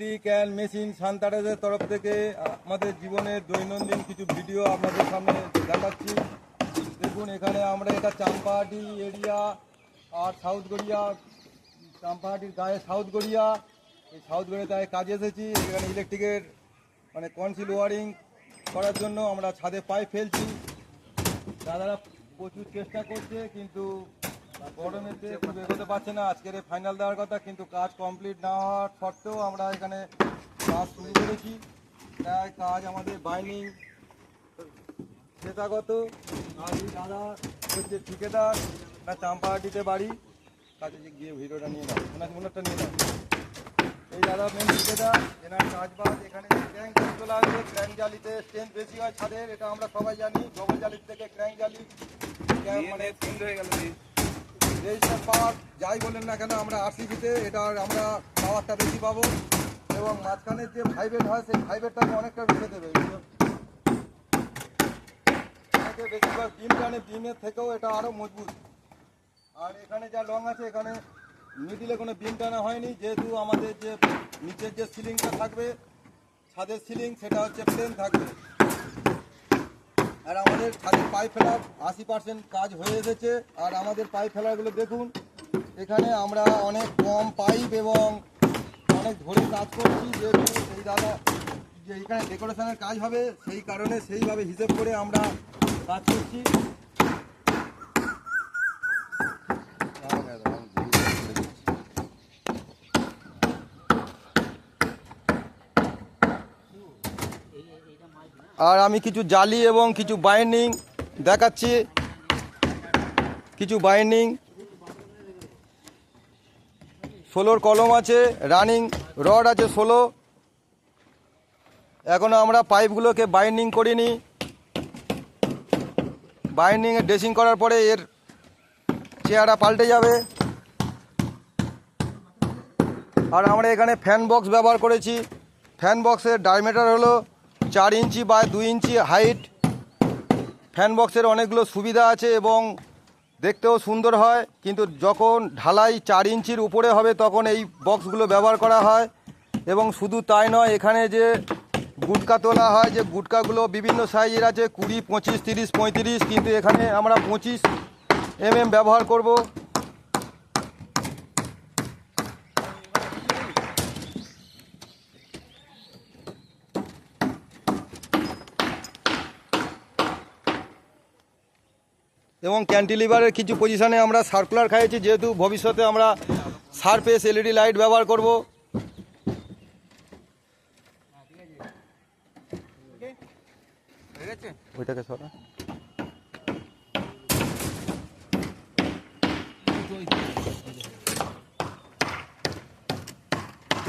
Electric and machine সান্তারাজের তরফ থেকে আমাদের জীবনের দৈনন্দিন কিছু ভিডিও আপনাদের সামনে দেখাচ্ছি। দেখুন, এখানে আমরা এটা চাম্পাহাটি এরিয়া আর সাউথ গড়িয়া চাম্পাহাটির গায়ে সাউথ গড়িয়া এই সাউথ গড়িয়াতে কাজে এসেছি। এখানে ইলেকট্রিকের মানে কনসিল ওয়ারিং করার জন্য আমরা ছাদে পাইপ ফেলছি। দাদারা প্রচুর চেষ্টা করছে, কিন্তু গরমেতে খুব এগোতে পারছে না। আজকের এই ফাইনাল দেওয়ার কথা কিন্তু কাজ কমপ্লিট না হওয়ার সত্ত্বেও আমরা এখানে কাজ শুরু করেছি। তাই কাজ আমাদের বাইনিং পেশাগত আর এই দাদা হচ্ছে ঠিকাদার না চাম্পাহাটিতে বাড়ি। যে গিয়ে ভিডিওটা নিয়ে নাও ওনার ওনারটা নিয়ে নাও। এই দাদা মেন ঠিকাদার এনার কাজ বাজ এখানে ক্র্যাঙ্ক তোলা আছে ক্র্যাঙ্ক জালিতে স্ট্রেন্থ বেশি হয় ছাদের এটা আমরা সবাই জানি। ডবল জালির থেকে ক্র্যাঙ্ক জালি মানে রেজিস্টার পাওয়ার যাই বলেন না কেন, আমরা আরসিবিতে এটার আমরা পাওয়ারটা বেশি পাবো। এবং মাঝখানের যে ফাইভের হয়, সেই ফাইভেরটাকে অনেকটা বেড়ে দেবে। বেশিরভাগ বিম টানে বিমের থেকেও এটা আরও মজবুত। আর এখানে যা লং আছে, এখানে মিডিলে কোনো বিম টানা হয়নি। যেহেতু আমাদের যে নিচের যে সিলিংটা থাকবে, ছাদের সিলিং সেটা হচ্ছে প্লেন থাকবে। আর আমাদের খালি পাইপ ফেলার আশি পার্সেন্ট কাজ হয়ে এসেছে। আর আমাদের পাইপ ফেলারগুলো দেখুন, এখানে আমরা অনেক কম পাইপ এবং অনেক ধরে কাজ করছি, যেহেতু এই দাদা যে এখানে ডেকোরেশনের কাজ হবে, সেই কারণে সেইভাবে হিসেব করে আমরা কাজ করছি। আর আমি কিছু জালি এবং কিছু বাইন্ডিং দেখাচ্ছি। কিছু বাইন্ডিং ষোলোর কলম আছে রানিং রড আছে ষোলো। এখনও আমরা পাইপগুলোকে বাইন্ডিং করিনি। বাইন্ডিংয়ে ড্রেসিং করার পরে এর চেহারা পাল্টে যাবে। আর আমরা এখানে ফ্যান বক্স ব্যবহার করেছি। ফ্যান বক্সের ডায়মিটার হলো চার ইঞ্চি বা দুই ইঞ্চি হাইট। ফ্যান বক্সের অনেকগুলো সুবিধা আছে এবং দেখতেও সুন্দর হয়। কিন্তু যখন ঢালাই চার ইঞ্চির উপরে হবে, তখন এই বক্সগুলো ব্যবহার করা হয়। এবং শুধু তাই নয়, এখানে যে গুটকা তোলা হয়, যে গুটকাগুলো বিভিন্ন সাইজের আছে, কুড়ি, পঁচিশ, তিরিশ, পঁয়ত্রিশ, কিন্তু এখানে আমরা পঁচিশ এম ব্যবহার করব। এবং ক্যান্টিলিভারের কিছু পজিশনে আমরা সার্কুলার খাইয়েছি, যেহেতু ভবিষ্যতে আমরা সারফেস এলইডি লাইট ব্যবহার করব।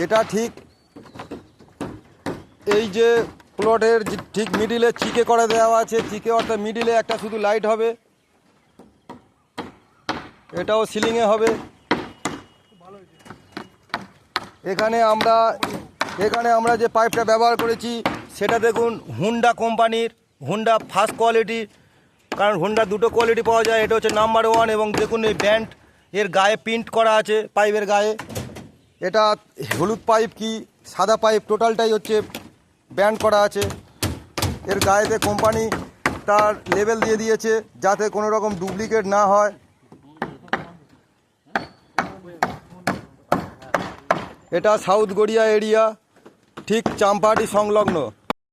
এটা ঠিক এই যে প্লটের ঠিক মিডিলে চিকে করে দেওয়া আছে চিকে অর্থাৎ মিডিলে একটা শুধু লাইট হবে। এটাও সিলিংয়ে হবে। এখানে আমরা এখানে আমরা যে পাইপটা ব্যবহার করেছি, সেটা দেখুন, হুন্ডা কোম্পানির, হুন্ডা ফার্স্ট কোয়ালিটি কারণ হুন্ডা দুটো কোয়ালিটি পাওয়া যায়, এটা হচ্ছে নাম্বার ওয়ান এবং দেখুন এই ব্যান্ড এর গায়ে প্রিন্ট করা আছে, পাইপের গায়ে। এটা হলুদ পাইপ কি, সাদা পাইপ টোটালটাই হচ্ছে ব্যান্ড করা আছে। এর গায়েতে কোম্পানি তার লেভেল দিয়ে দিয়েছে, যাতে কোনো রকম ডুপ্লিকেট না হয়। এটা সাউথ গড়িয়া এরিয়া ঠিক চাম্পাটি সংলগ্ন।